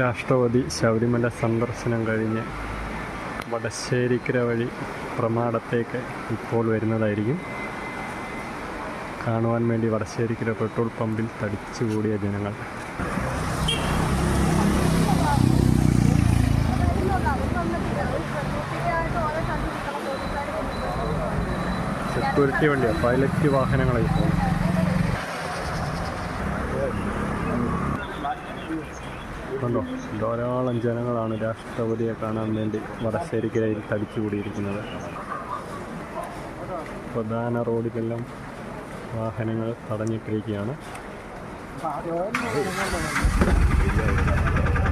രാഷ്ട്രപതി ശബരിമല സന്ദർശനം കഴിഞ്ഞ് വടശ്ശേരിക്കര വഴി പ്രമാടത്തേക്ക് ഇപ്പോൾ വരുന്നതായിരിക്കും. കാണുവാൻ വേണ്ടി വടശ്ശേരിക്കര പെട്രോൾ പമ്പിൽ തടിച്ചുകൂടിയ ജനങ്ങൾ. സെക്യൂരിറ്റി വണ്ടിയാണ് പൈലറ്റ് വാഹനങ്ങളായി പോകും കണ്ടോ? ധാരാളം ജനങ്ങളാണ് രാഷ്ട്രപതിയെ കാണാൻ വേണ്ടി വടശ്ശേരിക്കരയിൽ തടിച്ചുകൂടിയിരിക്കുന്നത്. പ്രധാന റോഡിലെല്ലാം വാഹനങ്ങൾ തടഞ്ഞിട്ടിരിക്കുകയാണ്.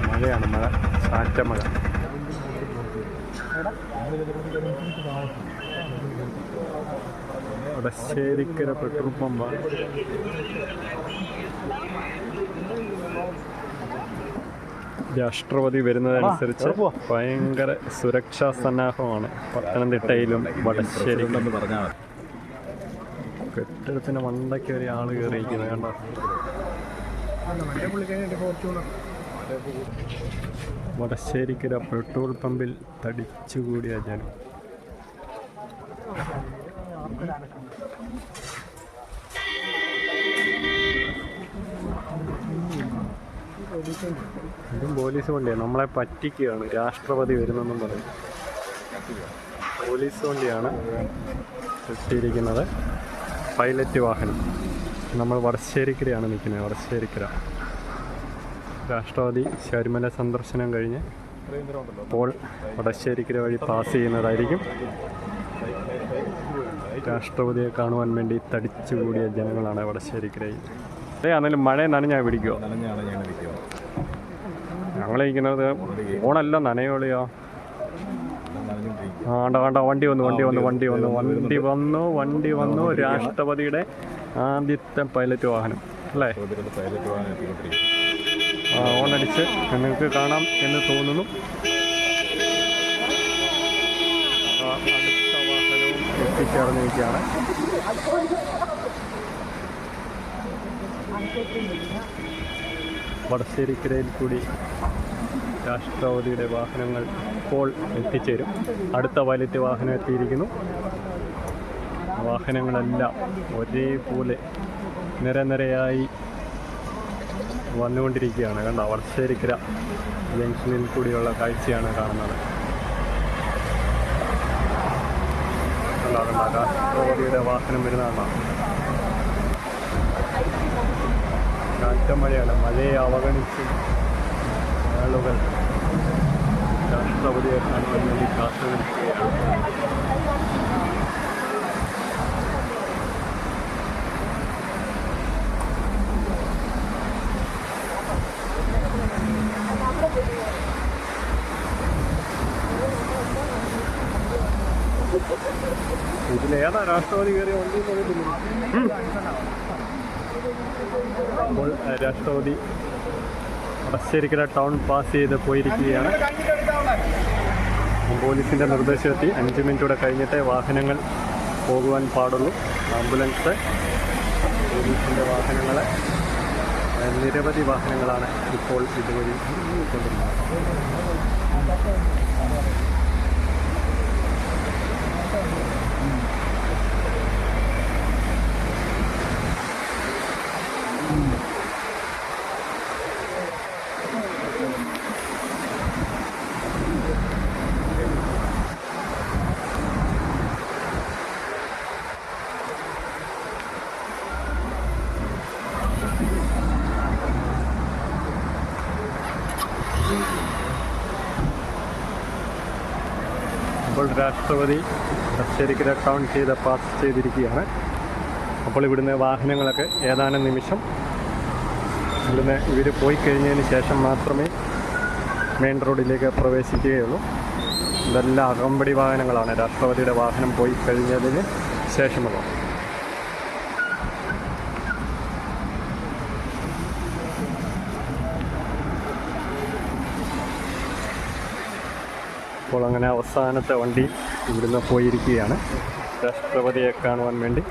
മഴയാണ് മഴ ചാറ്റമഴ വടശ്ശേരിക്കര പെട്രോൾ പമ്പാണ് രാഷ്ട്രപതി വരുന്നതനുസരിച്ച് ഭയങ്കര സുരക്ഷാ സന്നാഹമാണ്. പത്തനംതിട്ടയിലും വടശ്ശേരി കെട്ടിടത്തിന് മണ്ടയ്ക്ക് ഒരു ആൾ കയറിയിരിക്കുന്നത് കണ്ടോ? വടശ്ശേരിക്കര പെട്രോൾ പമ്പിൽ തടിച്ചുകൂടിയ ജനം. ഇതും പോലീസ് വണ്ടിയാണ് നമ്മളെ പറ്റിക്കുകയാണ്. രാഷ്ട്രപതി വരുന്നെന്നും പറയും. പോലീസ് വണ്ടിയാണ് എത്തിയിരിക്കുന്നത്. പൈലറ്റ് വാഹനം. നമ്മൾ വടശ്ശേരിക്കരയാണ് നിൽക്കുന്നത്. വടശ്ശേരിക്കര രാഷ്ട്രപതി ശബരിമല സന്ദർശനം കഴിഞ്ഞ് ഇപ്പോൾ വടശ്ശേരിക്കര വഴി പാസ് ചെയ്യുന്നതായിരിക്കും. രാഷ്ട്രപതിയെ കാണുവാൻ വേണ്ടി തടിച്ചുകൂടിയ ജനങ്ങളാണ് വടശ്ശേരിക്കരയിൽ. അതെ ആണെങ്കിലും മഴ നനഞ്ഞാൽ പിടിക്കുമോ ഞങ്ങളിരിക്കുന്നത് ഓണല്ല നനയോളിയോ. ആണ്ട കണ്ട വേണ്ട വന്നു വണ്ടി വന്നു വണ്ടി വന്നു വണ്ടി വന്നു വണ്ടി വന്നു. രാഷ്ട്രപതിയുടെ ആദ്യത്തെ പൈലറ്റ് വാഹനം അല്ലേ? ഓണടിച്ച് നിങ്ങൾക്ക് കാണാം എന്ന് തോന്നുന്നു. അടുത്ത എത്തിച്ചേർന്നിരിക്കുകയാണ്. വടശ്ശേരിക്കരയിൽ കൂടി രാഷ്ട്രപതിയുടെ വാഹനങ്ങൾ ഇപ്പോൾ എത്തിച്ചേരും. അടുത്ത പൈലറ്റ് വാഹനം എത്തിയിരിക്കുന്നു. വാഹനങ്ങളെല്ലാം ഒരേപോലെ നിരനിരയായി വന്നുകൊണ്ടിരിക്കുകയാണ്. കണ്ട വർഷരിക്കര ജംഗ്ഷനിൽ കൂടിയുള്ള കാഴ്ചയാണ് കാണുന്നത്. രാഷ്ട്രപതിയുടെ വാഹനം വരുന്നതാണ് കാറ്റമഴയാണ് മഴയെ അവഗണിച്ച് ആളുകൾ കാണുവാൻ വേണ്ടി കാത്തു നിൽക്കുകയാണ് ഇതിലേതാ രാഷ്ട്രപതി കയറിയ വണ്ടി രാഷ്ട്രപതി ടൗൺ പാസ് ചെയ്ത് പോയിരിക്കുകയാണ്. പോലീസിന്റെ നിർദ്ദേശമെത്തി അഞ്ച് മിനിറ്റ് കൂടെ കഴിഞ്ഞിട്ടേ വാഹനങ്ങൾ പോകുവാൻ പാടുള്ളൂ. ആംബുലൻസ് പോലീസിന്റെ വാഹനങ്ങൾ ഏഹ്, നിരവധി വാഹനങ്ങളാണ് ഇപ്പോൾ ഇതുവഴി കൊണ്ടിരുന്നത് അപ്പോൾ രാഷ്ട്രപതി വടശ്ശേരിക്കര ടൗൺ ചെയ്ത് പാസ് ചെയ്തിരിക്കുകയാണ്. അപ്പോൾ ഇവിടുന്ന് വാഹനങ്ങളൊക്കെ ഏതാനും നിമിഷം ഇവിടുന്ന് ഇവർ പോയി കഴിഞ്ഞതിന് ശേഷം മാത്രമേ മെയിൻ റോഡിലേക്ക് പ്രവേശിക്കുകയുള്ളൂ. ഇതെല്ലാം അകമ്പടി വാഹനങ്ങളാണ്. രാഷ്ട്രപതിയുടെ വാഹനം പോയി കഴിഞ്ഞതിന് ശേഷമുള്ള അപ്പോൾ അങ്ങനെ അവസാനത്തെ വണ്ടി ഇവിടുന്ന് പോയിരിക്കുകയാണ്. രാഷ്ട്രപതിയെ കാണുവാൻ വേണ്ടി.